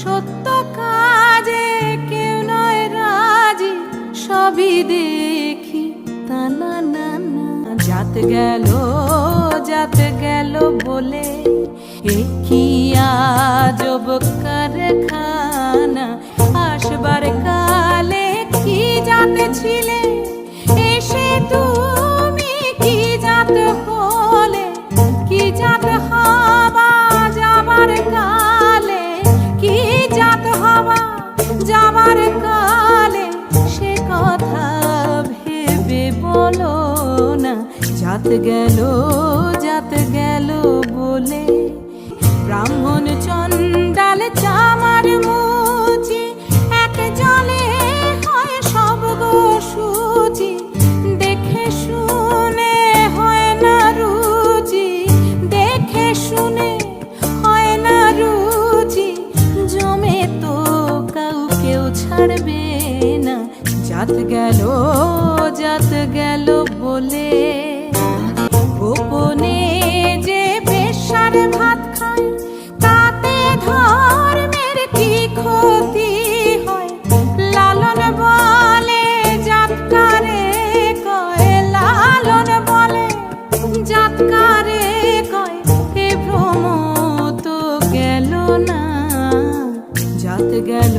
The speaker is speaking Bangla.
সত্য কাজে কেউ নয় রাজি, সবই দেখি। তা না না না। জাত গেল জাত গেল বলে কি আজব কারখানা? আসবার কালে কি জাতে ছিলে? কালে সে কথা ভেবে বলো না, জাত গেল জাত গেল বলে। ব্রাহ্মণ চণ্ডাল চামার মুচি, এক জলে হয় সব গো সুচি। দেখে শুনে হয় না রুচি, দেখে শুনে ছাড়বে না। জাত গেল জাত গেল বলে। গোপনে যে বেশার ভাত খায়, তাতে ধর্মের কি ক্ষতি হয়? লালন বলে কয়, লালন বলে কয় তো গেল না। গেল